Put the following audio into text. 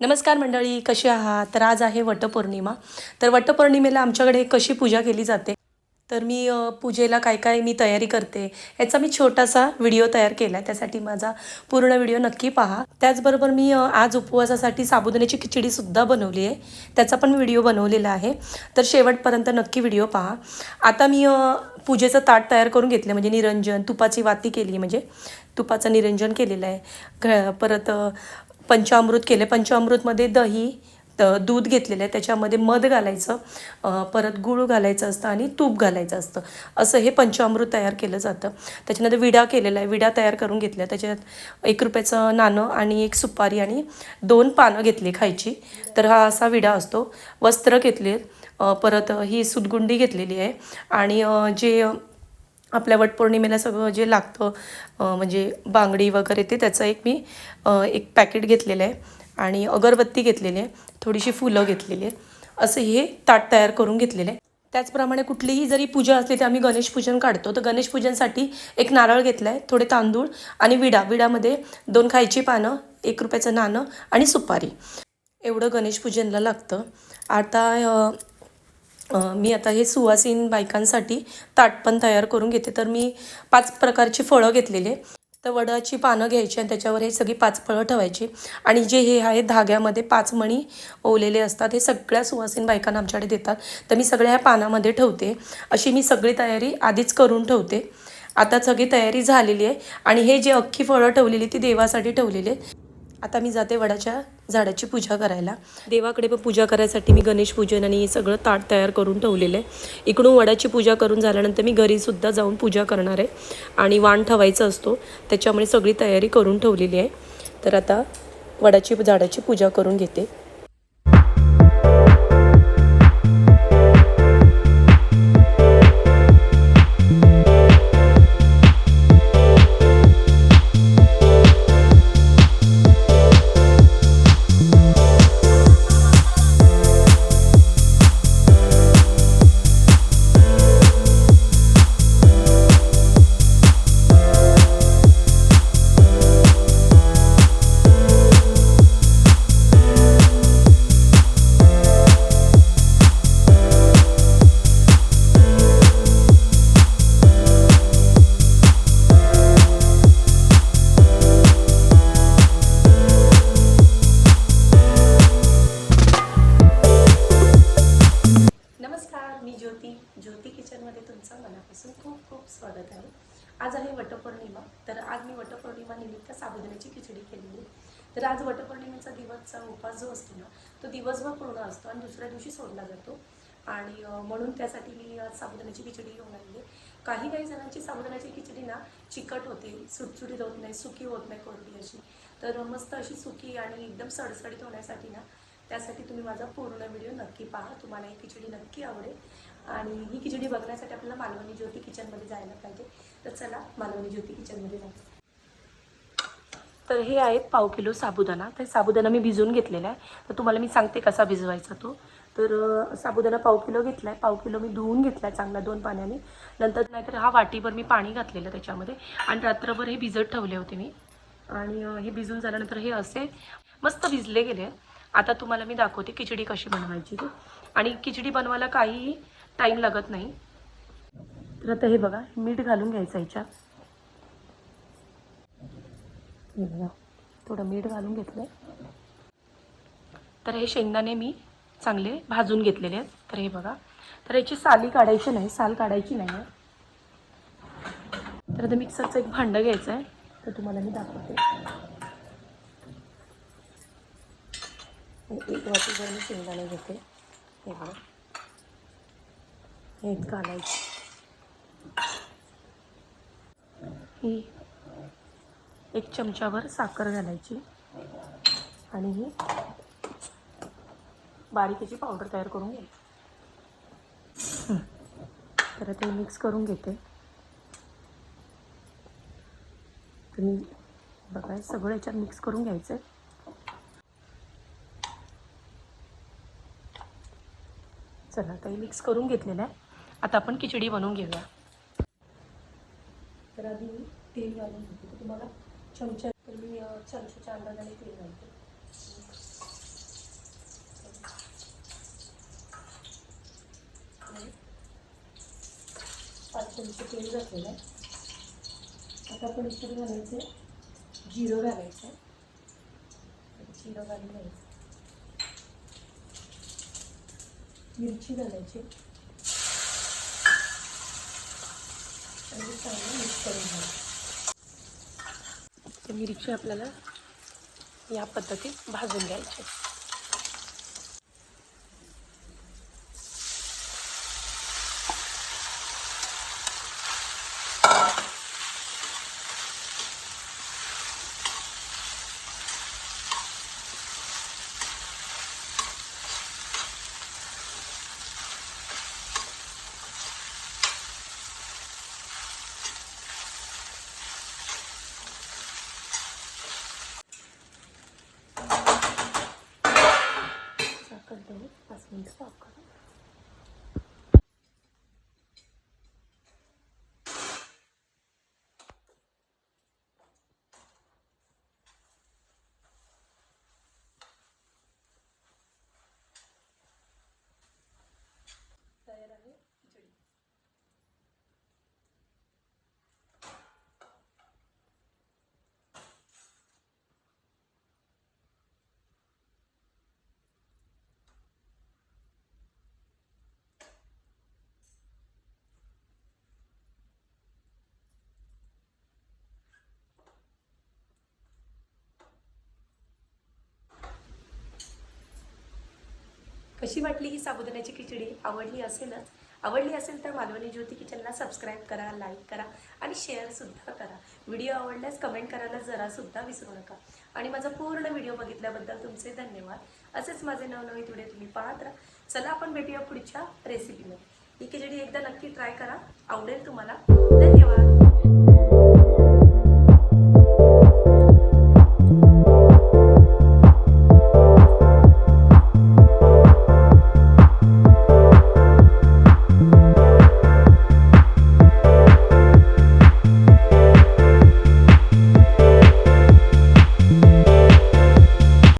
नमस्कार मंडळी कशी आहात? तर आज आहे वटपौर्णिमा. तर वटपौर्णिमेला आमच्याकडे कशी पूजा केली जाते? तर मी पूजेला काय काय मी तयारी करते याचा मी छोटासा व्हिडिओ तयार केला आहे त्यासाठी माझा पूर्ण व्हिडिओ नक्की पहा. त्याचबरोबर मी आज उपवासासाठी साबुदाण्याची खिचडीसुद्धा बनवली आहे. त्याचा पण व्हिडिओ बनवलेला आहे. तर शेवटपर्यंत नक्की व्हिडिओ पहा. आता मी पूजेचं ताट तयार करून घेतलं म्हणजे निरंजन तुपाची वाती केली म्हणजे तुपाचं निरंजन केलेलं आहे. घ परत पंचामृत केले. पंचामृतमध्ये दही त दूध घेतलेलं आहे. त्याच्यामध्ये मध घालायचं परत गूळ घालायचं असतं आणि तूप घालायचं असतं. असं हे पंचामृत तयार केलं जातं. त्याच्यानंतर विडा केलेला आहे. विडा तयार करून घेतल्या. त्याच्यात एक रुपयाचं नाणं आणि एक सुपारी आणि दोन पानं घेतली खायची. तर हा असा विडा असतो. वस्त्र घेतले परत ही सुदगुंडी घेतलेली आहे. आणि जे आपल्या वटपौर्णिमेला सगळं जे लागतं म्हणजे बांगडी वगैरे ते त्याचं एक मी एक पॅकेट घेतलेलं आहे आणि अगरबत्ती घेतलेली आहे थोडीशी फुलं घेतलेली आहे असं हे ताट तयार करून घेतलेलं आहे. त्याचप्रमाणे कुठलीही जरी पूजा असली तर आम्ही गणेश पूजन काढतो. तर गणेश पूजनसाठी एक नारळ घेतला आहे थोडे तांदूळ आणि विडा. विडामध्ये दोन खायची पानं एक रुपयाचं नाणं आणि सुपारी. एवढं गणेश पूजनला लागतं. आता मी आता हे सुवासीन बायकांसाठी ताट पण तयार करून घेते. तर मी पाच प्रकारची फळं घेतलेले तर वडाची पानं घ्यायची आणि त्याच्यावर हे सगळी पाच फळं ठेवायची. आणि जे हे आहे धाग्यामध्ये पाच मणी ओवलेले असतात हे सगळ्या सुवासीन बायकांना आमच्याकडे देतात. तर मी सगळ्या ह्या पानामध्ये ठेवते. अशी मी सगळी तयारी आधीच करून ठेवते. आता सगळी तयारी झालेली आहे. आणि हे जे अख्खी फळं ठेवलेली ती देवासाठी ठेवलेली आहे आता मी जाते वडाच्या झाडाची पूजा करायला. देवाकडे पण पूजा करायसाठी मी गणेश पूजन आणि सगळं ताट तयार करून ठेवलेलं आहे. इकडून वडाची पूजा करून झाल्यानंतर मी घरीसुद्धा जाऊन पूजा करणार आहे. आणि वाण ठेवायचं असतो. त्याच्यामुळे सगळी तयारी करून ठेवलेली आहे. तर आता वडाची झाडाची पूजा करून घेते. ज्योती ज्योती किचनमध्ये तुमचं मनापासून खूप खूप स्वागत आहे. आज आहे वटपौर्णिमा तर आज मी वटपौर्णिमा निमित्त साबुदाण्याची खिचडी केलेली आहे. तर आज वटपौर्णिमेचा दिवसचा उपास जो असतो ना तो दिवसभर पूर्ण असतो आणि दुसऱ्या दिवशी सोडला जातो. आणि म्हणून त्यासाठी मी आज साबुदाण्याची खिचडी घेऊन आलेली आहे. काही काही जणांची साबुदाण्याची खिचडी ना चिकट होते सुटसुटीत होत नाही सुकी होत नाही कोरडी अशी. तर मस्त अशी सुकी आणि एकदम सडसडीत होण्यासाठी ना त्यासाठी तुम्ही माझा पूर्ण व्हिडिओ नक्की पहा. तुम्हाला ही खिचडी नक्की आवडेल. आणि ही खिचडी बघण्यासाठी आपल्याला मालवणी ज्योती किचनमध्ये जायला पाहिजे. तर चला मालवणी ज्योती किचनमध्ये जाऊ. तर हे आहेत पाव किलो साबुदाणा. तर साबुदाणा मी भिजवून घेतलेला आहे. तर तुम्हाला मी सांगते कसा भिजवायचा तो. तर साबुदाणा पाव किलो घेतला आहे पाव किलो मी धुवून घेतला आहे चांगला दोन पाण्याने. नंतर नाहीतर हा वाटीभर मी पाणी घातलेलं त्याच्यामध्ये. आणि रात्रभर हे भिजत ठेवले होते मी. आणि हे भिजून झाल्यानंतर हे असे मस्त भिजले गेले. आता तुम्हाला मी दाखवते खिचडी कशी बनवायची ती. आणि खिचडी बनवायला काहीही टाईम लागत नाही. तर आता हे बघा मीठ घालून घ्यायचं ह्याच्यात बघा थोडं मीठ घालून घेतलं तर हे शेंगदाणे मी चांगले भाजून घेतलेले आहेत. तर हे बघा तर याची साली काढायची नाही साल काढायची नाही आहे. तर आता मिक्सरचं एक भांडं घ्यायचं आहे तर तुम्हाला मी दाखवते. एक वाटीभर मी शेंगदाणे घेते. हे बघा. हे घालायचं ही एक चमचाभर साखर घालायची. आणि ही बारीक पावडर तयार करून घ्यायची. तर ते मिक्स करून घेते. तुम्ही बघा सगळं याच्यात मिक्स करून घ्यायचं आहे चला काही मिक्स करून घेतलेलं आहे. आता आपण खिचडी बनवून घेऊया. तर आधी मी तेल घालून घेते. तर तुम्हाला चमचा तर मी चमच्याच्या अंदाजाने तेल घालते. पाच चमचे तेल घातलेलं आहे. आता आपण इकडे घालायचं जिरं घालायचं जिरं घालून घ्यायचं. मिरची घालायची. आणि चांगलं मिक्स करून घ्यायचं. मिरची आपल्याला या पद्धतीत भाजून घ्यायची साखर देऊन पाच कशी वाटली ही साबुदाण्याची खिचडी? आवडली असेलच. आवडली असेल तर मालवणी ज्योती किचनला सबस्क्राईब करा लाईक करा आणि शेअरसुद्धा करा. व्हिडिओ आवडल्यास कमेंट करायला जरासुद्धा विसरू नका. आणि माझा पूर्ण व्हिडिओ बघितल्याबद्दल तुमचे धन्यवाद. असेच माझे नवनवीन व्हिडिओ तुम्ही पाहत राहा. चला आपण भेटूया पुढच्या रेसिपीमध्ये ही खिचडी एकदा नक्की ट्राय करा. आवडेल तुम्हाला. धन्यवाद.